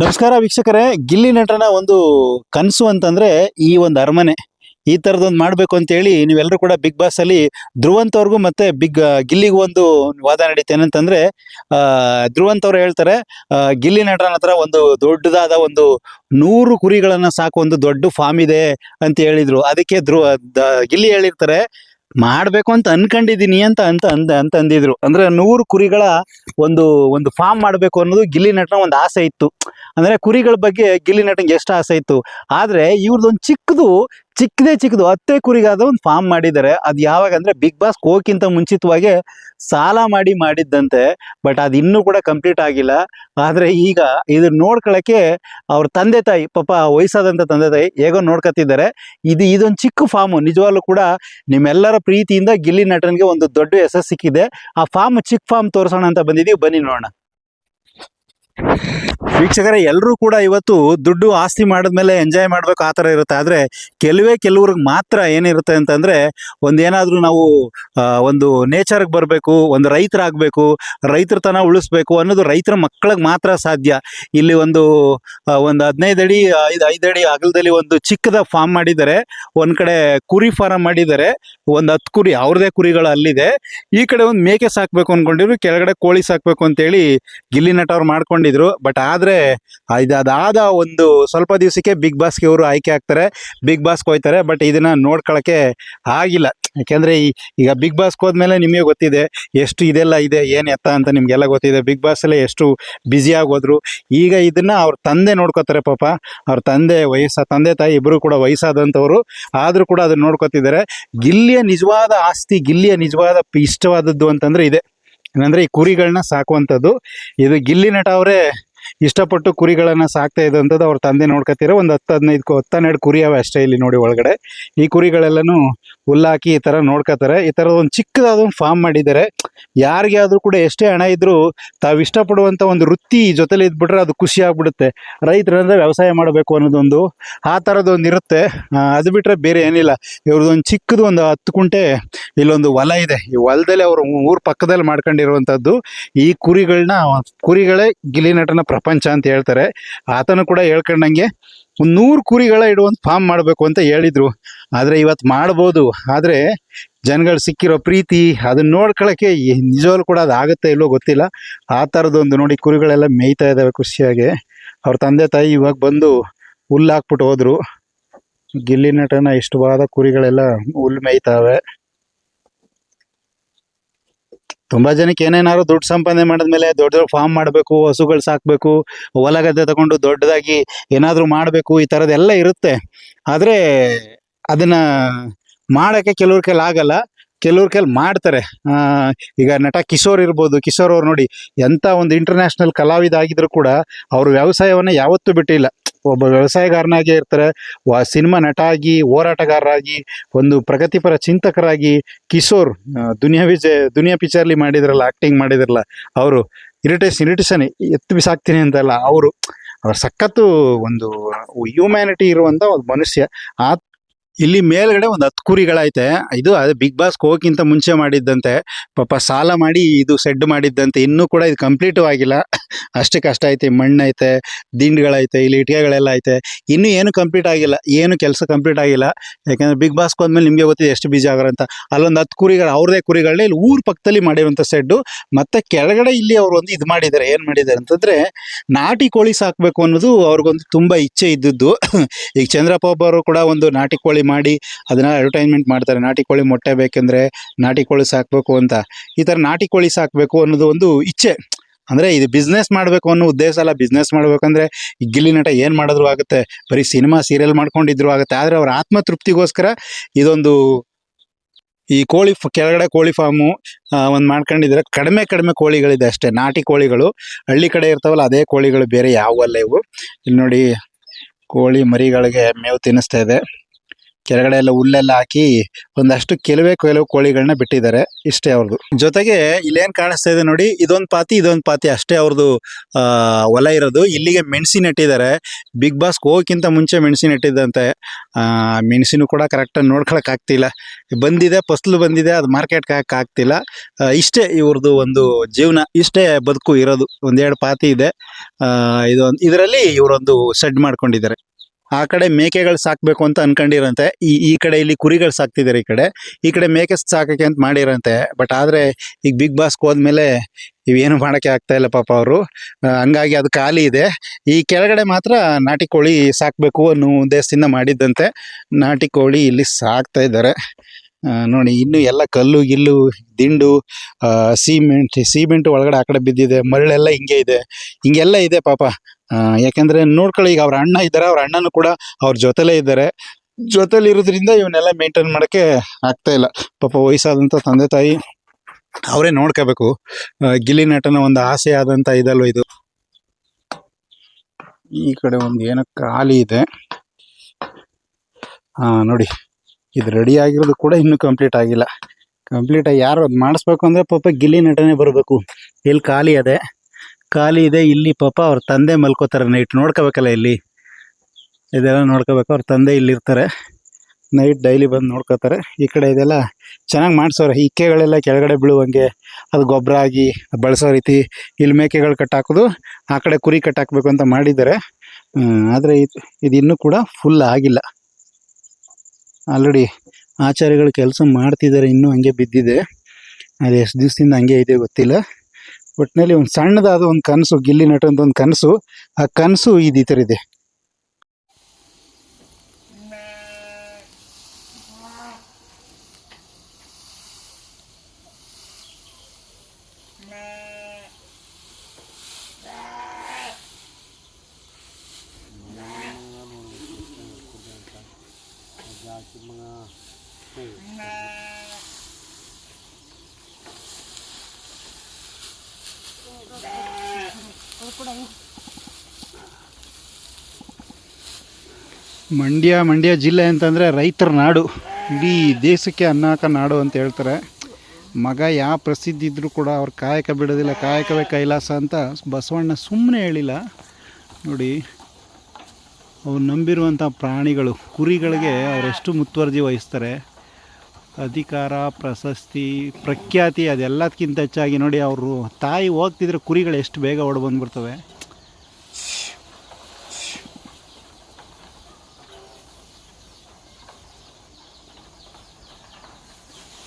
ನಮಸ್ಕಾರ ವೀಕ್ಷಕರೇ, ಗಿಲ್ಲಿ ನಟನ ಒಂದು ಕನಸು ಅಂತಂದ್ರೆ ಈ ಒಂದು ಅರಮನೆ. ಈ ತರದೊಂದು ಮಾಡ್ಬೇಕು ಅಂತೇಳಿ ನೀವೆಲ್ಲರೂ ಕೂಡ ಬಿಗ್ ಬಾಸ್ ಅಲ್ಲಿ ಧ್ರುವಂತ್ ಅವ್ರಿಗೂ ಮತ್ತೆ ಬಿಗ್ ಗಿಲ್ಲಿಗೂ ಒಂದು ವಾದ ನಡೀತೆ ಏನಂತಂದ್ರೆ ಆ, ಧ್ರುವಂತ್ ಅವ್ರು ಹೇಳ್ತಾರೆ ಗಿಲ್ಲಿ ನಟನ ಹತ್ರ ಒಂದು ದೊಡ್ಡದಾದ ಒಂದು ನೂರು ಕುರಿಗಳನ್ನ ಸಾಕು, ಒಂದು ದೊಡ್ಡ ಫಾರ್ಮ್ ಇದೆ ಅಂತ ಹೇಳಿದ್ರು. ಅದಕ್ಕೆ ಧ್ರುವ ಗಿಲ್ಲಿ ಹೇಳಿರ್ತಾರೆ, ಮಾಡ್ಬೇಕು ಅಂತ ಅನ್ಕೊಂಡಿದೀನಿ ಅಂತ ಅಂತ ಅಂದ ಅಂತ ಅಂದಿದ್ರು. ಅಂದ್ರೆ ನೂರು ಕುರಿಗಳ ಒಂದು ಒಂದು ಫಾರ್ಮ್ ಮಾಡ್ಬೇಕು ಅನ್ನೋದು ಗಿಲ್ಲಿ ನಟನ ಒಂದು ಆಸೆ ಇತ್ತು. ಅಂದ್ರೆ ಕುರಿಗಳ ಬಗ್ಗೆ ಗಿಲ್ಲಿ ನಟನ್ಗೆ ಎಷ್ಟು ಆಸೆ ಇತ್ತು. ಆದ್ರೆ ಇವ್ರದೊಂದು ಚಿಕ್ಕದು, ಚಿಕ್ಕದೇ ಚಿಕ್ಕದು ಹತ್ತೆ ಕುರಿಗಾದ ಒಂದು ಫಾರ್ಮ್ ಮಾಡಿದ್ದಾರೆ. ಅದು ಯಾವಾಗ ಅಂದ್ರೆ ಬಿಗ್ ಬಾಸ್ ಹೋಗಿಂತ ಮುಂಚಿತವಾಗಿ ಸಾಲ ಮಾಡಿ ಮಾಡಿದ್ದಂತೆ ಬಟ್ ಅದು ಇನ್ನೂ ಕೂಡ ಕಂಪ್ಲೀಟ್ ಆಗಿಲ್ಲ. ಆದ್ರೆ ಈಗ ಇದನ್ನ ನೋಡ್ಕೊಳಕ್ಕೆ ಅವ್ರ ತಂದೆ ತಾಯಿ, ಪಾಪ ವಯಸ್ಸಾದಂತ ತಂದೆ ತಾಯಿ ಹೇಗೋ ನೋಡ್ಕೊತಿದ್ದಾರೆ. ಇದು, ಇದೊಂದು ಚಿಕ್ಕ ಫಾರ್ಮ್ ನಿಜವಾಗ್ಲೂ ಕೂಡ ನಿಮ್ಮೆಲ್ಲರ ಪ್ರೀತಿಯಿಂದ ಗಿಲ್ಲಿ ನಟನ್ಗೆ ಒಂದು ದೊಡ್ಡ ಹೆಸರು ಸಿಕ್ಕಿದೆ. ಆ ಫಾರ್ಮ್ ಚಿಕ್ಕ ಫಾರ್ಮ್ ತೋರಿಸೋಣ ಅಂತ ಬಂದಿದೀವಿ. ಬನ್ನಿ ನೋಡೋಣ. ವೀಕ್ಷಕರೇ ಎಲ್ಲರೂ ಕೂಡ ಇವತ್ತು ದುಡ್ಡು ಆಸ್ತಿ ಮಾಡಿದ್ಮೇಲೆ ಎಂಜಾಯ್ ಮಾಡಬೇಕು ಆ ಥರ ಇರುತ್ತೆ. ಆದರೆ ಕೆಲವೇ ಕೆಲವ್ರಿಗೆ ಮಾತ್ರ ಏನಿರುತ್ತೆ ಅಂತಂದ್ರೆ, ಒಂದೇನಾದರೂ ನಾವು ಒಂದು ನೇಚರ್ಗೆ ಬರಬೇಕು, ಒಂದು ರೈತರಾಗಬೇಕು ರೈತರತನ ಉಳಿಸ್ಬೇಕು ಅನ್ನೋದು ರೈತರ ಮಕ್ಕಳಿಗೆ ಮಾತ್ರ ಸಾಧ್ಯ. ಇಲ್ಲಿ ಒಂದು ಒಂದು ಹದಿನೈದು ಅಡಿ ಐದು ಐದು ಅಡಿ ಅಗಲದಲ್ಲಿ ಒಂದು ಚಿಕ್ಕದ ಫಾರ್ಮ್ ಮಾಡಿದ್ದಾರೆ. ಒಂದು ಕಡೆ ಕುರಿ ಫಾರಂ ಮಾಡಿದ್ದಾರೆ. ಒಂದು ಹತ್ತು ಕುರಿ ಅವ್ರದೇ ಕುರಿಗಳು ಅಲ್ಲಿದೆ. ಈ ಕಡೆ ಒಂದು ಮೇಕೆ ಸಾಕ್ಬೇಕು ಅಂದ್ಕೊಂಡಿದ್ರು ಕೆಳಗಡೆ ಕೋಳಿ ಸಾಕ್ಬೇಕು ಅಂತೇಳಿ ಗಿಲ್ಲಿ ನಟ ಅವ್ರು ಮಾಡ್ಕೊಂಡಿದ್ರು. ಬಟ್ ಆದ್ರೆ ಇದಾದ ಒಂದು ಸ್ವಲ್ಪ ದಿವಸಕ್ಕೆ ಬಿಗ್ ಬಾಸ್ಗೆ ಇವರು ಆಯ್ಕೆ ಆಗ್ತಾರೆ. ಬಿಗ್ ಬಾಸ್ಗೆ ಹೋಯ್ತಾರೆ ಬಟ್ ಇದನ್ನ ನೋಡ್ಕೊಳ್ಳೋಕ್ಕೆ ಆಗಿಲ್ಲ. ಯಾಕೆಂದ್ರೆ ಈ, ಈಗ ಬಿಗ್ ಬಾಸ್ಗೆ ಹೋದ್ಮೇಲೆ ನಿಮಗೆ ಗೊತ್ತಿದೆ, ಎಷ್ಟು ಇದೆಲ್ಲ ಇದೆ, ಏನು ಎತ್ತ ಅಂತ ನಿಮಗೆಲ್ಲ ಗೊತ್ತಿದೆ. ಬಿಗ್ ಬಾಸ್ ಅಲ್ಲೇ ಎಷ್ಟು ಬ್ಯುಸಿ ಆಗೋದ್ರು. ಈಗ ಇದನ್ನ ಅವ್ರ ತಂದೆ ನೋಡ್ಕೋತಾರೆ ಪಾಪ. ಅವ್ರ ತಂದೆ ವಯಸ್ಸ, ತಂದೆ ತಾಯಿ ಇಬ್ಬರು ಕೂಡ ವಯಸ್ಸಾದಂಥವ್ರು. ಆದ್ರೂ ಕೂಡ ಅದನ್ನ ನೋಡ್ಕೋತಿದ್ದಾರೆ. ಗಿಲ್ಲಿಯ ನಿಜವಾದ ಆಸ್ತಿ, ಗಿಲ್ಲಿಯ ನಿಜವಾದ ಇಷ್ಟವಾದದ್ದು ಅಂತಂದ್ರೆ ಇದೆ. ಏನಂದ್ರೆ ಈ ಕುರಿಗಳನ್ನ ಸಾಕುವಂಥದ್ದು. ಇದು ಗಿಲ್ಲಿ ನಟ ಅವರೇ ಇಷ್ಟಪಟ್ಟು ಕುರಿಗಳನ್ನ ಸಾಕ್ತಾ ಇದ್ದಂಥದ್ದು ಅವ್ರ ತಂದೆ ನೋಡ್ಕೊತೀರ ಒಂದು ಹತ್ತು ಹದಿನೈದು ಹತ್ತನ್ನೆರಡು ಹತ್ತು ಕುರಿ ಅವೆ ಅಷ್ಟೇ ಇಲ್ಲಿ ನೋಡಿ ಒಳಗಡೆ. ಈ ಕುರಿಗಳೆಲ್ಲನೂ ಹುಲ್ಲಾಕಿ ಈ ತರ ನೋಡ್ಕೋತಾರೆ ಈ ತರ ಒಂದು ಚಿಕ್ಕದಾದ ಒಂದು ಫಾರ್ಮ್ ಮಾಡಿದ್ದಾರೆ. ಯಾರಿಗೆ ಆದ್ರೂ ಕೂಡ ಎಷ್ಟೇ ಹಣ ಇದ್ದರೂ ತಾವು ಇಷ್ಟಪಡುವಂತ ಒಂದು ವೃತ್ತಿ ಜೊತೆಲಿ ಇದ್ಬಿಟ್ರೆ ಅದು ಖುಷಿ ಆಗ್ಬಿಡುತ್ತೆ. ರೈತರಂದ್ರೆ ವ್ಯವಸಾಯ ಮಾಡಬೇಕು ಅನ್ನೋದೊಂದು ಆ ಥರದೊಂದು ಇರುತ್ತೆ. ಅದು ಬಿಟ್ರೆ ಬೇರೆ ಏನಿಲ್ಲ. ಇವ್ರದ್ದೊಂದು ಚಿಕ್ಕದು ಒಂದು ಹತ್ತು ಕುಂಟೆ ಇಲ್ಲೊಂದು ಹೊಲ ಇದೆ. ಈ ಹೊಲದಲ್ಲಿ ಅವರು ಊರ್ ಪಕ್ಕದಲ್ಲಿ ಮಾಡ್ಕೊಂಡಿರುವಂತದ್ದು ಈ ಕುರಿಗಳನ್ನ ಕುರಿಗಳೇ ಗಿಲಿ ನಟನ ಪ್ರಪಂಚ ಅಂತ ಹೇಳ್ತಾರೆ. ಆತನು ಕೂಡ ಹೇಳ್ಕೊಂಡಂಗೆ ಒಂದು ನೂರು ಕುರಿಗಳ ಇಡುವಂಥ ಫಾರ್ಮ್ ಮಾಡಬೇಕು ಅಂತ ಹೇಳಿದ್ರು. ಆದ್ರೆ ಇವತ್ತು ಮಾಡ್ಬೋದು. ಆದರೆ ಜನಗಳು ಸಿಕ್ಕಿರೋ ಪ್ರೀತಿ ಅದನ್ನ ನೋಡ್ಕೊಳ್ಳೋಕ್ಕೆ ನಿಜವಾಗ್ಲೂ ಕೂಡ ಅದು ಆಗುತ್ತೆ ಇಲ್ಲೋ ಗೊತ್ತಿಲ್ಲ. ಆ ಥರದೊಂದು ನೋಡಿ ಕುರಿಗಳೆಲ್ಲ ಮೇಯ್ತಾ ಇದ್ದಾವೆ ಖುಷಿಯಾಗಿ. ಅವ್ರ ತಂದೆ ತಾಯಿ ಇವಾಗ ಬಂದು ಹುಲ್ಲು ಹಾಕ್ಬಿಟ್ಟು ಹೋದರು. ಗಿಲ್ಲಿ ನಟನ ಇಷ್ಟವಾದ ಕುರಿಗಳೆಲ್ಲ ಹುಲ್ಲು ಮೇಯ್ತಾವೆ. ತುಂಬಾ ಜನಕ್ಕೆ ಏನೇನಾದ್ರು ದುಡ್ಡು ಸಂಪಾದನೆ ಮಾಡಿದ್ಮೇಲೆ ದೊಡ್ಡ ದೊಡ್ಡ ಫಾರ್ಮ್ ಮಾಡಬೇಕು, ಹಸುಗಳು ಸಾಕಬೇಕು, ಹೊಲ ಗದ್ದೆ ತಗೊಂಡು ದೊಡ್ಡದಾಗಿ ಏನಾದರೂ ಮಾಡಬೇಕು, ಈ ಥರದ್ದೆಲ್ಲ ಇರುತ್ತೆ. ಆದ್ರೆ ಅದನ್ನ ಮಾಡಕ್ಕೆ ಕೆಲವ್ರ ಕೈಲಿ ಆಗಲ್ಲ. ಕೆಲವ್ರ ಕೈಲಿ ಮಾಡ್ತಾರೆ. ಈಗ ನಟ ಕಿಶೋರ್ ಇರ್ಬೋದು. ಕಿಶೋರ್ ಅವ್ರು ನೋಡಿ, ಎಂತ ಒಂದು ಇಂಟರ್ನ್ಯಾಷನಲ್ ಕಲಾವಿದ ಆಗಿದ್ರು ಕೂಡ ಅವರು ವ್ಯವಸಾಯವನ್ನ ಯಾವತ್ತೂ ಬಿಟ್ಟಿಲ್ಲ. ಒಬ್ಬ ವ್ಯವಸಾಯಗಾರನಾಗೇ ಇರ್ತಾರೆ, ವಾ ಸಿನಿಮಾ ನಟ ಆಗಿ ಹೋರಾಟಗಾರರಾಗಿ, ಒಂದು ಪ್ರಗತಿಪರ ಚಿಂತಕರಾಗಿ ಕಿಶೋರ್ ದುನಿಯಾ ವಿಜಯ್, ದುನಿಯಾ ಪಿಕ್ಚರ್ಲಿ ಮಾಡಿದ್ರಲ್ಲ ಆಕ್ಟಿಂಗ್ ಮಾಡಿದ್ರಲ್ಲ, ಅವರು ಇರಿಟೇಷನ್ ಇರಿಟೇಷನ್ ಎತ್ತು ಬಿಸಾಕ್ತೀನಿ ಅಂತಲ್ಲ, ಅವರು, ಅವ್ರ ಸಖತ್ತು ಒಂದು ಹ್ಯೂಮ್ಯಾನಿಟಿ ಇರುವಂತ ಒಂದು ಮನುಷ್ಯ. ಆ ಇಲ್ಲಿ ಮೇಲ್ಗಡೆ ಒಂದು ಹತ್ತು ಕುರಿಗಳೈತೆ. ಇದು ಅದೇ ಬಿಗ್ ಬಾಸ್ ಹೋಗಿಂತ ಮುಂಚೆ ಮಾಡಿದ್ದಂತೆ. ಪಾಪ ಸಾಲ ಮಾಡಿ ಇದು ಸೆಡ್ ಮಾಡಿದ್ದಂತೆ. ಇನ್ನೂ ಕೂಡ ಇದು ಕಂಪ್ಲೀಟು ಆಗಿಲ್ಲ. ಅಷ್ಟೇ ಕಷ್ಟ ಐತೆ. ಮಣ್ಣು ಐತೆ ದಿಂಡ್ಗಳೈತೆ, ಇಲ್ಲಿ ಇಟ್ಟಿಗೆಗಳೆಲ್ಲ ಐತೆ. ಇನ್ನೂ ಏನು ಕಂಪ್ಲೀಟ್ ಆಗಿಲ್ಲ. ಏನು ಕೆಲಸ ಕಂಪ್ಲೀಟ್ ಆಗಿಲ್ಲ. ಯಾಕಂದ್ರೆ ಬಿಗ್ ಬಾಸ್ ಹೋದ್ಮೇಲೆ ನಿಮಗೆ ಗೊತ್ತಿದೆ ಎಷ್ಟು ಬೀಜ ಆಗೋರು ಅಂತ. ಅಲ್ಲೊಂದು ಹತ್ತು ಕುರಿಗಳು, ಅವ್ರದೇ ಕುರಿಗಳನ್ನ ಇಲ್ಲಿ ಊರ ಪಕ್ಕದಲ್ಲಿ ಮಾಡಿರುವಂಥ ಸೆಡ್ಡು ಮತ್ತೆ ಕೆಳಗಡೆ ಇಲ್ಲಿ ಅವ್ರು ಒಂದು ಇದು ಮಾಡಿದ್ದಾರೆ. ಏನು ಮಾಡಿದ್ದಾರೆ ಅಂತಂದ್ರೆ ನಾಟಿ ಕೋಳಿ ಸಾಕಬೇಕು ಅನ್ನೋದು ಅವ್ರಿಗೊಂದು ತುಂಬಾ ಇಚ್ಛೆ ಇದ್ದದ್ದು. ಈಗ ಚಂದ್ರಪ್ಪ ಒಬ್ಬರು ಕೂಡ ಒಂದು ನಾಟಿ ಕೋಳಿ ಮಾಡಿ ಅದನ್ನ ಅಡ್ವರ್ಟೈಸ್ಮೆಂಟ್ ಮಾಡ್ತಾರೆ. ನಾಟಿ ಕೋಳಿ ಮೊಟ್ಟೆ ಬೇಕಂದ್ರೆ ನಾಟಿ ಕೋಳಿ ಸಾಕ್ಬೇಕು ಅಂತ. ಈ ತರ ನಾಟಿ ಕೋಳಿ ಸಾಕ್ಬೇಕು ಅನ್ನೋದು ಒಂದು ಇಚ್ಛೆ. ಅಂದ್ರೆ ಇದು ಬಿಸ್ನೆಸ್ ಮಾಡಬೇಕು ಅನ್ನೋ ಉದ್ದೇಶ ಅಲ್ಲ. ಬಿಸ್ನೆಸ್ ಮಾಡ್ಬೇಕಂದ್ರೆ ಗಿಲ್ಲಿ ನಟ ಏನ್ ಮಾಡಿದ್ರು ಆಗುತ್ತೆ? ಬರೀ ಸಿನಿಮಾ ಸೀರಿಯಲ್ ಮಾಡ್ಕೊಂಡಿದ್ರು ಆಗುತ್ತೆ. ಆದ್ರೆ ಅವ್ರ ಆತ್ಮ ತೃಪ್ತಿಗೋಸ್ಕರ ಇದೊಂದು ಈ ಕೋಳಿ ಕೆಳಗಡೆ ಕೋಳಿ ಫಾರ್ಮು ಒಂದು ಮಾಡ್ಕೊಂಡಿದ್ರೆ ಕಡಿಮೆ ಕಡಿಮೆ ಕೋಳಿಗಳಿದೆ ಅಷ್ಟೇ. ನಾಟಿ ಕೋಳಿಗಳು. ಹಳ್ಳಿ ಕಡೆ ಇರ್ತಾವಲ್ಲ, ಅದೇ ಕೋಳಿಗಳು ಬೇರೆ ಯಾವಲ್ಲ ಇವು. ಇಲ್ಲಿ ನೋಡಿ ಕೋಳಿ ಮರಿಗಳಿಗೆ ಮೇವು ತಿನ್ನಿಸ್ತಾ ಇದೆ. ಕೆಳಗಡೆ ಎಲ್ಲ ಹುಲ್ಲೆಲ್ಲ ಹಾಕಿ ಒಂದಷ್ಟು ಕೆಲವೇ ಕೆಲವು ಕೋಳಿಗಳನ್ನ ಬಿಟ್ಟಿದ್ದಾರೆ. ಇಷ್ಟೇ ಅವ್ರದ್ದು ಜೊತೆಗೆ ಇಲ್ಲೇನ್ ಕಾಣಿಸ್ತಾ ಇದೆ ನೋಡಿ, ಇದೊಂದು ಪಾತಿ ಇದೊಂದು ಪಾತಿ ಅಷ್ಟೇ ಅವ್ರದ್ದು ಹೊಲ ಇರೋದು. ಇಲ್ಲಿಗೆ ಮೆಣಸಿನ ನೆಟ್ಟಿದ್ದಾರೆ. ಬಿಗ್ ಬಾಸ್ ಹೋಗಕ್ಕಿಂತ ಮುಂಚೆ ಮೆಣಸಿನ ನೆಟ್ಟಿದ್ದಂತೆ. ಆ, ಮೆಣಸಿನೂ ಕೂಡ ಕರೆಕ್ಟಾಗಿ ನೋಡ್ಕೊಳಕ್ ಆಗ್ತಿಲ್ಲ. ಬಂದಿದೆ, ಫಸ್ಲು ಬಂದಿದೆ, ಅದು ಮಾರ್ಕೆಟ್ಗೆ ಹಾಕಕ್ ಆಗ್ತಿಲ್ಲ. ಇಷ್ಟೇ ಇವ್ರದ್ದು ಒಂದು ಜೀವನ, ಇಷ್ಟೇ ಬದುಕು ಇರೋದು. ಒಂದೆರಡು ಪಾತಿ ಇದೆ. ಇದೊಂದು ಇದು ಇದರಲ್ಲಿ ಇವರೊಂದು ಶೆಡ್ ಮಾಡ್ಕೊಂಡಿದ್ದಾರೆ. ಆ ಕಡೆ ಮೇಕೆಗಳು ಸಾಕ್ಬೇಕು ಅಂತ ಅನ್ಕೊಂಡಿರಂತೆ. ಈ ಈ ಕಡೆ ಇಲ್ಲಿ ಕುರಿಗಳು ಸಾಕ್ತಿದ್ದಾರೆ ಈ ಕಡೆ. ಈ ಕಡೆ ಮೇಕೆ ಸಾಕಕ್ಕೆ ಅಂತ ಮಾಡಿರಂತೆ. ಬಟ್ ಆದ್ರೆ ಈಗ ಬಿಗ್ ಬಾಸ್ಗೆ ಹೋದ್ಮೇಲೆ ಇವೇನು ಮಾಡಕ್ಕೆ ಆಗ್ತಾ ಇಲ್ಲ ಪಾಪ ಅವರು. ಹಂಗಾಗಿ ಅದು ಖಾಲಿ ಇದೆ. ಈ ಕೆಳಗಡೆ ಮಾತ್ರ ನಾಟಿ ಕೋಳಿ ಸಾಕ್ಬೇಕು ಅನ್ನೋ ಉದ್ದೇಶದಿಂದ ಮಾಡಿದ್ದಂತೆ. ನಾಟಿ ಕೋಳಿ ಇಲ್ಲಿ ಸಾಕ್ತಾ ಇದ್ದಾರೆ. ನೋಡಿ, ಇನ್ನು ಎಲ್ಲ ಕಲ್ಲು, ಗಿಲ್ಲು, ದಿಂಡು ಸಿಮೆಂಟ್ ಸಿಮೆಂಟ್ ಒಳಗಡೆ ಆ ಕಡೆ ಬಿದ್ದಿದೆ, ಮರಳೆಲ್ಲ ಹಿಂಗೆ ಇದೆ, ಹಿಂಗೆಲ್ಲ ಇದೆ ಪಾಪ. ಯಾಕಂದ್ರೆ ನೋಡ್ಕೊಳ್ಳಿ, ಈಗ ಅವ್ರ ಅಣ್ಣ ಇದ್ದಾರೆ, ಅವ್ರ ಅಣ್ಣನೂ ಕೂಡ ಅವ್ರ ಜೊತೆಲೇ ಇದ್ದಾರೆ. ಜೊತೆಲಿ ಇರೋದ್ರಿಂದ ಇವನ್ನೆಲ್ಲ ಮೇಂಟೈನ್ ಮಾಡಕ್ಕೆ ಆಗ್ತಾ ಇಲ್ಲ. ಪಾಪ ವಯಸ್ಸಾದಂತ ತಂದೆ ತಾಯಿ, ಅವರೇ ನೋಡ್ಕೋಬೇಕು. ಗಿಲ್ಲಿ ನಟನ ಒಂದು ಆಸೆ ಆದಂತ ಇದಲ್ವ ಇದು? ಈ ಕಡೆ ಒಂದು ಏನೋ ಖಾಲಿ ಇದೆ. ಹಾಂ ನೋಡಿ. ಇದು ರೆಡಿ ಆಗಿರೋದು ಕೂಡ ಇನ್ನೂ ಕಂಪ್ಲೀಟ್ ಆಗಿಲ್ಲ. ಕಂಪ್ಲೀಟ್ ಆಗಿ ಯಾರು ಅದು ಮಾಡಿಸ್ಬೇಕು ಅಂದರೆ ಪಾಪ ಗಿಲ್ಲಿ ನಟನೆ ಬರಬೇಕು. ಇಲ್ಲಿ ಖಾಲಿ ಅದೇ. ಖಾಲಿ ಇದೆ, ಇಲ್ಲಿ ಪಾಪ ಅವ್ರ ತಂದೆ ಮಲ್ಕೋತಾರೆ ನೈಟ್ ನೋಡ್ಕೋಬೇಕಲ್ಲ ಇಲ್ಲಿ. ಇದೆಲ್ಲ ನೋಡ್ಕೋಬೇಕು, ಅವ್ರ ತಂದೆ ಇಲ್ಲಿರ್ತಾರೆ. ನೈಟ್ ಡೈಲಿ ಬಂದು ನೋಡ್ಕೋತಾರೆ. ಈ ಕಡೆ ಇದೆಲ್ಲ ಚೆನ್ನಾಗಿ ಮಾಡಿಸೋರು ಇಕ್ಕೆಗಳೆಲ್ಲ ಕೆಳಗಡೆ ಬೀಳುವಂಗೆ, ಅದು ಗೊಬ್ಬರ ಆಗಿ ಬಳಸೋ ರೀತಿ ಇಲ್ಲಿ ಮೇಕೆಗಳು ಕಟ್ಟಾಕೋದು ಆ ಕಡೆ ಕುರಿ ಕಟ್ಟಾಕಬೇಕು ಅಂತ ಮಾಡಿದ್ದಾರೆ. ಆದರೆ ಇದು ಇದು ಕೂಡ ಫುಲ್ ಆಗಿಲ್ಲ. ಆಲ್ರೆಡಿ ಆಚಾರ್ಯಗಳು ಕೆಲಸ ಮಾಡ್ತಿದ್ದಾರೆ, ಇನ್ನೂ ಹಂಗೆ ಬಿದ್ದಿದೆ. ಅದು ಎಷ್ಟು ದಿವಸದಿಂದ ಹಂಗೆ ಇದೆ ಗೊತ್ತಿಲ್ಲ. ಒಟ್ಟಿನಲ್ಲಿ ಒಂದು ಸಣ್ಣದಾದ ಒಂದು ಕನಸು, ಗಿಲ್ಲಿ ನಟಂತ ಒಂದು ಕನಸು, ಆ ಕನಸು ಇದು ಈ ಇದೆ. ಮಂಡ್ಯ ಮಂಡ್ಯ ಜಿಲ್ಲೆ ಅಂತಂದರೆ ರೈತರ ನಾಡು. ಇಡೀ ದೇಶಕ್ಕೆ ಅನ್ನಾಕ ನಾಡು ಅಂತ ಹೇಳ್ತಾರೆ. ಮಗ ಯಾವ ಪ್ರಸಿದ್ಧಿ ಇದ್ದರೂ ಕೂಡ ಅವ್ರು ಕಾಯಕ ಬಿಡೋದಿಲ್ಲ, ಕಾಯಕವೇ ಕೈಲಾಸ ಅಂತ ಬಸವಣ್ಣ ಸುಮ್ಮನೆ ಹೇಳಿಲ್ಲ. ನೋಡಿ, ಅವ್ರು ನಂಬಿರುವಂಥ ಪ್ರಾಣಿಗಳು, ಕುರಿಗಳಿಗೆ ಅವರೆಷ್ಟು ಮುತುವರ್ಜಿ ವಹಿಸ್ತಾರೆ. ಅಧಿಕಾರ, ಪ್ರಶಸ್ತಿ, ಪ್ರಖ್ಯಾತಿ ಅದೆಲ್ಲದಕ್ಕಿಂತ ಹೆಚ್ಚಾಗಿ ನೋಡಿ, ಅವರು ತಾಯಿ ಹೋಗ್ತಿದ್ರೆ ಕುರಿಗಳು ಎಷ್ಟು ಬೇಗ ಓಡ್ ಬಂದ್ಬಿಡ್ತವೆ.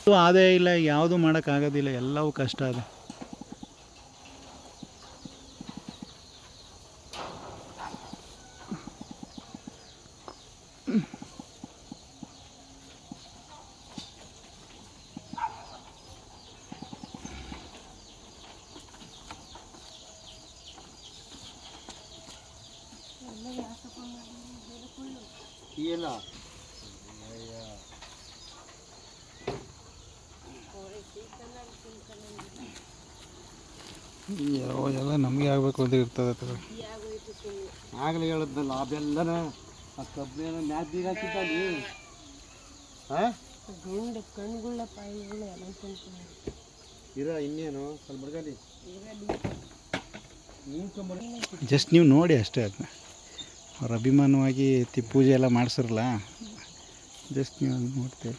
ಆದಾಯ ಇಲ್ಲ ಯಾವುದು ಮಾಡೋಕ್ಕಾಗೋದಿಲ್ಲ ಎಲ್ಲವೂ ಕಷ್ಟ ಅದು ಎಲ್ಲ ನಮಗೆ ಆಗಬೇಕು ಅಂತ ಇರ್ತದೆ. ಆಗಲೇ ಹೇಳಿದ್ನಲ್ಲ ಅದೆಲ್ಲನ ಆ ಕಬ್ಬಿನ ಮ್ಯಾಚ್ ಬೀಗ ಹಾಕಿದ್ದಾನೆ ಗುಂಡು ಕಣ್ಗುಳ್ಳ ಪಾಯಿಗಳು ಎಲ್ಲ ತಿಂತೀನಿ. ಇರ ಇನ್ನೇನು? ಸ್ವಲ್ಪ ಜಸ್ಟ್ ನೀವು ನೋಡಿ ಅಷ್ಟೇ ಅದನ್ನ. ಅವ್ರ ಅಭಿಮಾನವಾಗಿ ತಿ ಪೂಜೆ ಎಲ್ಲ ಮಾಡಿಸಿರಲ್ಲ ಜಸ್ಟ್ ನೀವು ನೋಡ್ತೀವಿ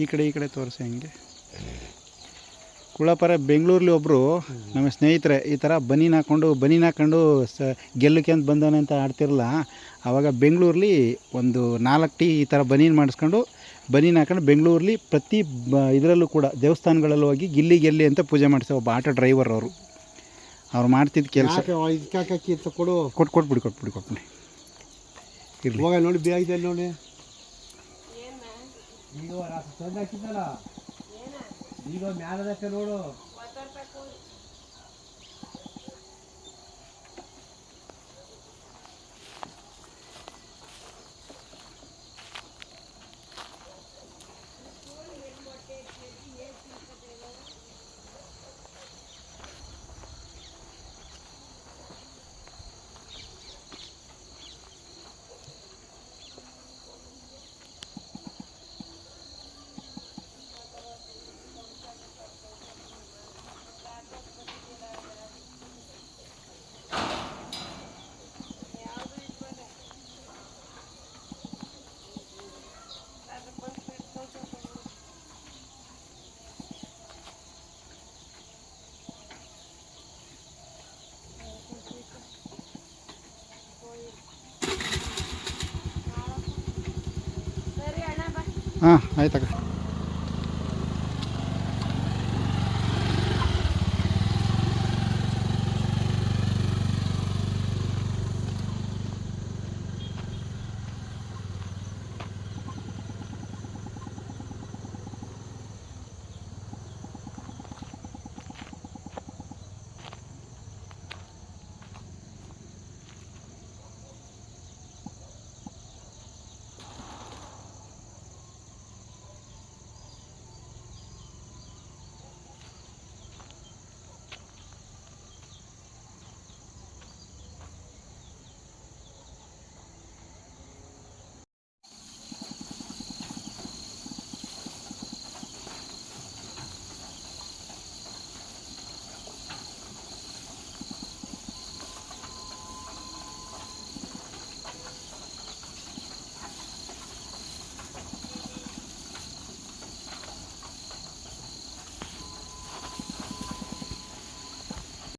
ಈ ಕಡೆ ಈ ಕಡೆ ತೋರಿಸಿ ಹಂಗೆ. ಕುಳಪರ ಬೆಂಗಳೂರಲ್ಲಿ ಒಬ್ಬರು ನಮ್ಮ ಸ್ನೇಹಿತರೆ ಈ ಥರ ಬನೀನ್ ಹಾಕ್ಕೊಂಡು ಬನೀನ್ ಹಾಕ್ಕೊಂಡು ಸ ಗೆಲ್ಲಕ್ಕೆ ಅಂತ ಬಂದವನೆ ಅಂತ ಆಡ್ತಿರಲ್ಲ. ಆವಾಗ ಬೆಂಗಳೂರಲ್ಲಿ ಒಂದು ನಾಲ್ಕು ಟೀ ಈ ಥರ ಬನೀನ್ ಮಾಡಿಸ್ಕೊಂಡು ಬನೀನ್ ಹಾಕೊಂಡು ಬೆಂಗಳೂರಲ್ಲಿ ಪ್ರತಿ ಬ ಇದರಲ್ಲೂ ಕೂಡ ದೇವಸ್ಥಾನಗಳಲ್ಲಿ ಹೋಗಿ ಗಿಲ್ಲಿ ಗೆಲ್ಲಿ ಅಂತ ಪೂಜೆ ಮಾಡಿಸೋ ಒಬ್ಬ ಆಟೋ ಡ್ರೈವರ್ ಅವರು. ಅವ್ರು ಮಾಡ್ತಿದ್ದ ಕೆಲಸ. ಕೊಡು. ಕೊಟ್ಟು ಕೊಟ್ಬಿಡಿ ಕೊಟ್ಬಿಡಿ ಕೊಟ್ಬಿಡಿ ಇರ್ಲಿ. ಹೋಗ ನೋಡಿ ಬೇಗ ನೋಡಿ. ಈಗ ಮ್ಯಾಲದಕ್ಕೆ ನೋಡು. ಹಾಂ ಆಯ್ತಕ್ಕ